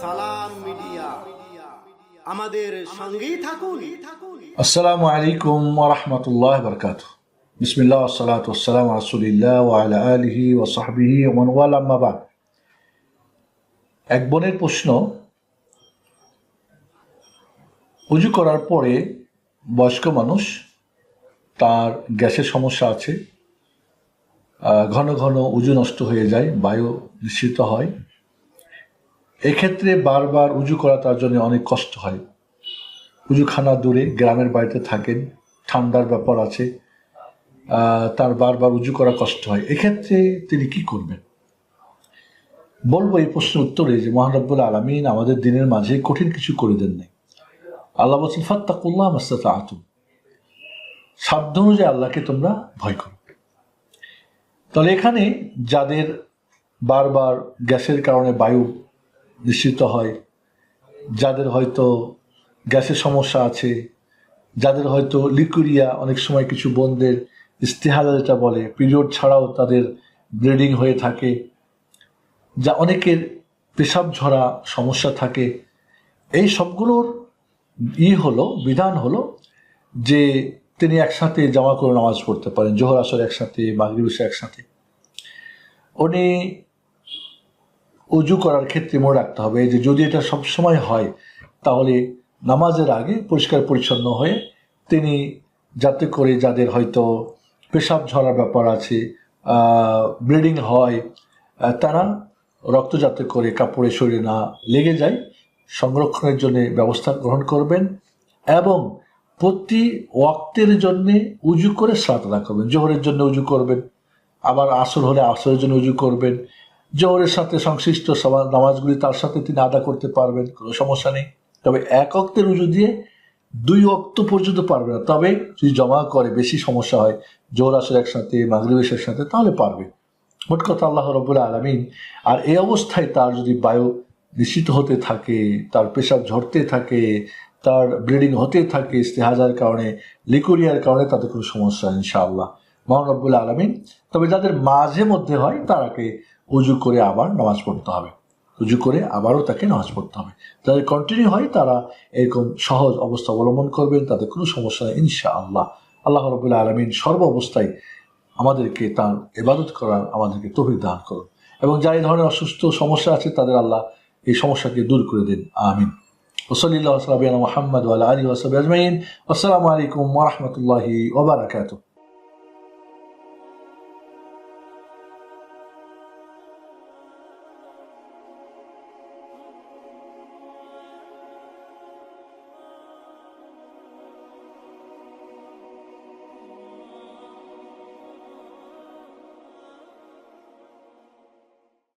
সালাম মিডিয়া। আমাদের সঙ্গেই থাকুন। আসসালামু আলাইকুম ওরহমতুল্লাহ বরকাত বিসমিল্লাহ সালাত ওসালাম রাসুলিল্লাহ ওয়ালা আলহি ও সাহবিহি ওমান ওয়ালাম্মাবাদ এক বোনের প্রশ্ন, উজু করার পরে বয়স্ক মানুষ তার গ্যাসের সমস্যা আছে ঘন ঘন উজু নষ্ট হয়ে যায়, বায়ু নিশ্চিত হয়। এক্ষেত্রে বারবার উজু করা তার জন্য অনেক কষ্ট হয়। উজুখানা দূরে গ্রামের বাড়িতে থাকেন, ঠান্ডার ব্যাপার আছে তার বারবার উজু করা কষ্ট হয়। এক্ষেত্রে তিনি কি করবেন? বলব এই প্রশ্নের উত্তরে যে মহানব্বুল আলমিন আমাদের দিনের মাঝে কঠিন কিছু করে দেন নাই। আল্লাহ বলছেন, ফাত্তাকুল্লাহ মাস্তাত আতুম সাধ্য অনুযায়ী আল্লাহকে তোমরা ভয় করো। তাহলে এখানে যাদের বারবার গ্যাসের কারণে বায়ু নিশ্চিত হয়, যাদের হয়তো গ্যাসের সমস্যা আছে, যাদের হয়তো লিকুরিয়া অনেক সময় কিছু বোনদের ইস্তেহারা যেটা বলে, পিরিয়ড ছাড়াও তাদের ব্লিডিং হয়ে থাকে, যা অনেকের পেশাব ঝরা সমস্যা থাকে। এই সবগুলোর ই হলো, বিধান হলো যে তিনি একসাথে জামা করে নামাজ পড়তে পারেন, জোহর আসর একসাথে, মাগরিব একসাথে। উনি উজু করার ক্ষেত্রে মনে রাখতে হবে যে যদি এটা সবসময় হয়, তাহলে নামাজের আগে পরিষ্কার পরিচ্ছন্ন হয়ে তিনি যাতে করে যাদের হয়তো পেশাব ঝরার ব্যাপার আছে ব্লিডিং হয় তারা রক্ত যাতে করে কাপড়ে শরীরে না লেগে যায়, সংরক্ষণের জন্য ব্যবস্থা গ্রহণ করবেন এবং প্রতি ওয়াক্তের জন্য উজু করে সালাত আদা করবেন। জোহরের জন্য উজু করবেন, আবার আসর হলে আসরের জন্য উজু করবেন। জোহরের সাথে সংশ্লিষ্ট নামাজগুলি তার সাথে তিনি আদা করতে পারবেন, কোনো সমস্যা নেই। তবে এক অক্তের উজু দিয়ে দুই অক্ত পর্যন্ত পারবে না। তবে যদি জমা করে, বেশি সমস্যা হয়, জোহর, আসর একসাথে মাগরিবেশের সাথে তাহলে পারবে। মোট কথা আল্লাহ রবুল আলমিন, আর এই অবস্থায় তার যদি বায়ু নিশ্চিত হতে থাকে, তার পেশাব ঝরতে থাকে তার ব্লিডিং হতে থাকে, ইস্তেহাজার কারণে, লিকুরিয়ার কারণে তাদের কোনো সমস্যা ইনশাআল্লাহ। মহানব্বুল আলমিন, তবে যাদের মাঝে মধ্যে হয়, তারাকে উজু করে আবার নামাজ পড়তে হবে। উজু করে আবারও তাকে নামাজ পড়তে হবে। যাদের কন্টিনিউ হয়, তারা এরকম সহজ অবস্থা অবলম্বন করবেন তাদের কোনো সমস্যা নেই, ইনশাআল্লাহ। আল্লাহ আল্লাহ রবুল্লা আলমিন সর্ব অবস্থায় আমাদেরকে তার ইবাদত করার আমাদেরকে তহিদ দান করুন। এবং যা এই ধরনের অসুস্থ সমস্যা আছে, তাদের আল্লাহ এই সমস্যাকে দূর করে দিন। আমিন। وصلى الله وسلم على محمد وعلى آله وصحبه أجمعين. والسلام عليكم ورحمة الله وبركاته.